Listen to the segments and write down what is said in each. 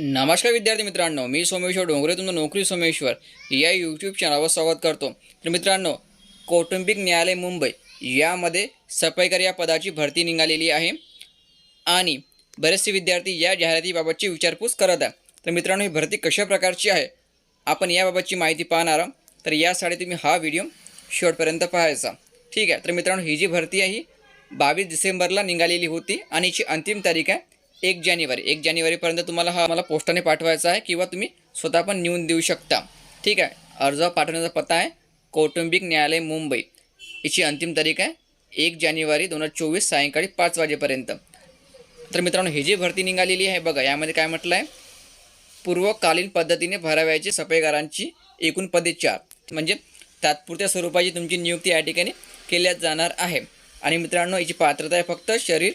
नमस्कार विद्यार्थी मित्रांनो मी सोमेश्वर डोंगरे तुमचं नोकरी सोमेश्वर. या यूट्यूब चॅनलवर स्वागत करतो. तर मित्रांनो कौटुंबिक न्यायालय मुंबई यामध्ये सफाईकर या पदाची भरती निघालेली आहे. आणि बरेचसे विद्यार्थी या जाहिरातीबाबतची विचारपूस करत आहे. तर मित्रांनो ही भरती कशा प्रकारची आहे? आपण याबाबतची माहिती पाहणार आहोत. तर यासाठी तुम्ही हा व्हिडिओ शेवटपर्यंत पाहायचा. ठीक आहे. तर मित्रांनो ही जी भरती आहे ही बावीस डिसेंबरला निघालेली होती आणि हिची अंतिम तारीख आहे. एक जानेवारी. एक जानेवारीपर्यंत तुम्हाला हा मला पोस्टाने पाठवायचा आहे किंवा तुम्ही स्वतः पण नेऊन देऊ शकता. ठीक आहे? अर्ज पाठवण्याचा पत्ता आहे कौटुंबिक न्यायालय मुंबई. याची अंतिम तारीख आहे एक जानेवारी दोन हजार चोवीस सायंकाळी पाच वाजेपर्यंत. तर मित्रांनो ही जी भरती निघालेली आहे बघा यामध्ये काय म्हटलं आहे पूर्वकालीन पद्धतीने भरावयाची सफेगारांची एकूण पदे चार. म्हणजे तात्पुरत्या स्वरूपाची तुमची नियुक्ती या ठिकाणी केल्या जाणार आहे. आणि मित्रांनो याची पात्रता आहे फक्त शरीर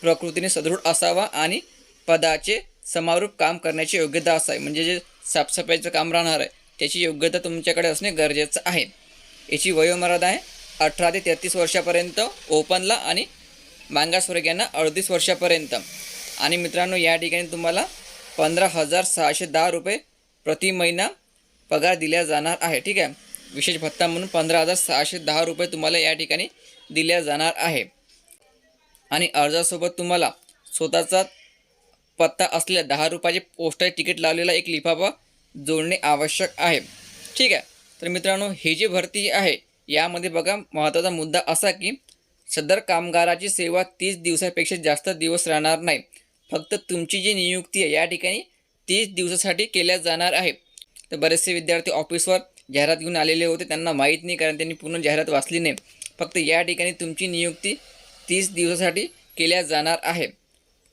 प्रकृतीने सदृढ असावा आणि पदाचे समारूप काम करण्याची योग्यता असावी. म्हणजे जे साफसफाईचं काम राहणार आहे त्याची योग्यता तुमच्याकडे असणे गरजेचं आहे. याची वयोमर्यादा आहे अठरा ते तेहतीस वर्षापर्यंत ओपनला आणि मागासवर्गीयांना अडतीस वर्षापर्यंत. आणि मित्रांनो या ठिकाणी तुम्हाला पंधरा हजार सहाशे दहा रुपये प्रति महिना पगार दिला जाणार आहे. ठीक आहे? विशेष भत्ता म्हणून पंधरा हजार सहाशे दहा रुपये तुम्हाला या ठिकाणी दिल्या जाणार आहे. आणि अर्जासोबत तुम्हाला स्वतःचा पत्ता असलेल्या दहा रुपयाचे पोस्टर तिकीट लावलेला एक लिफाफा जोडणे आवश्यक आहे. ठीक आहे. तर मित्रांनो ही जी भरती आहे यामध्ये बघा महत्त्वाचा मुद्दा असा की सदर कामगाराची सेवा तीस दिवसापेक्षा जास्त दिवस राहणार नाही. फक्त तुमची जी नियुक्ती आहे या ठिकाणी तीस दिवसासाठी केल्या जाणार आहे. तर बरेचसे विद्यार्थी ऑफिसवर जाहिरात घेऊन आलेले होते त्यांना माहीत नाही कारण त्यांनी पूर्ण जाहिरात वाचली नाही. फक्त या ठिकाणी तुमची नियुक्ती तीस दिवसासाठी केल्या जाणार आहे.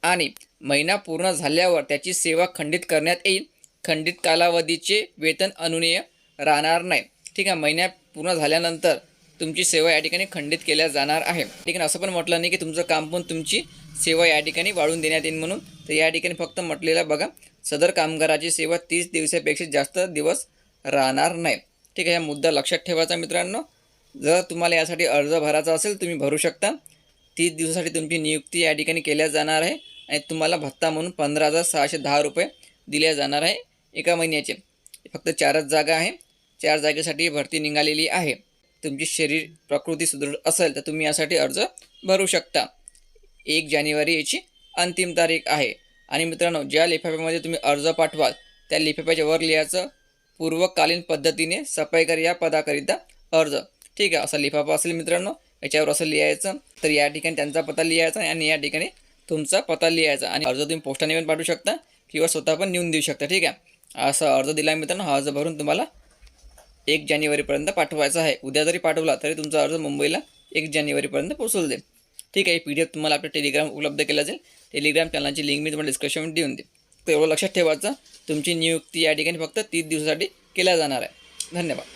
आणि महिना पूर्ण झाल्यावर त्याची सेवा खंडित करण्यात येईल. खंडित कालावधीचे वेतन अनुनेय राहणार नाही. ठीक आहे महिन्या पूर्ण झाल्यानंतर तुमची सेवा या ठिकाणी खंडित केल्या जाणार आहे. ठीक आहे असं पण म्हटलं नाही की तुमचं काम पण तुमची सेवा या ठिकाणी वाढून देण्यात येईल म्हणून. तर या ठिकाणी फक्त म्हटलेलं बघा सदर कामगाराची सेवा तीस दिवसापेक्षा जास्त दिवस राहणार नाही. ठीक आहे हा मुद्दा लक्षात ठेवायचा मित्रांनो. जर तुम्हाला यासाठी अर्ज भरायचा असेल तुम्ही भरू शकता. तीस दिवसासाठी तुमची नियुक्ती या ठिकाणी केल्या जाणार आहे आणि तुम्हाला भत्ता म्हणून पंधरा हजार सहाशे दहा रुपये दिल्या जाणार आहे एका महिन्याचे. फक्त चारच जागा आहे. चार जागेसाठी भरती निघालेली आहे. तुमची शरीर प्रकृती सुदृढ असेल तर तुम्ही यासाठी अर्ज भरू शकता. एक जानेवारी याची अंतिम तारीख आहे. आणि मित्रांनो ज्या लिफाफ्यामध्ये तुम्ही अर्ज पाठवाल त्या लिफाफ्याच्या वर लिहायचं पूर्वकालीन पद्धतीने सफाईकर या पदाकरिता अर्ज. ठीक आहे असा लिफाफा असेल मित्रांनो याच्यावर असं लिहायचं. तर या ठिकाणी त्यांचा पत्ता लिहायचा आणि या ठिकाणी तुमचा पत्ता लिहायचा. आणि अर्ज तुम्ही पोस्टाने पण पाठवू शकता किंवा स्वतः पण नेऊन देऊ शकता. ठीक आहे? असा अर्ज दिला मित्रांनो हा अर्ज भरून तुम्हाला एक जानेवारीपर्यंत पाठवायचा आहे. उद्या जरी पाठवला तरी तुमचा अर्ज मुंबईला एक जानेवारीपर्यंत पोहोचवलं जाईल. ठीक आहे? पी डी एफ तुम्हाला आपल्या टेलिग्राम उपलब्ध केला जाईल टेलिग्राम चॅनलची लिंक मी तुम्हाला डिस्कशन देऊन देईल तर एवढं लक्षात ठेवायचं तुमची नियुक्ती या ठिकाणी फक्त तीस दिवसासाठी केल्या जाणार आहे. धन्यवाद.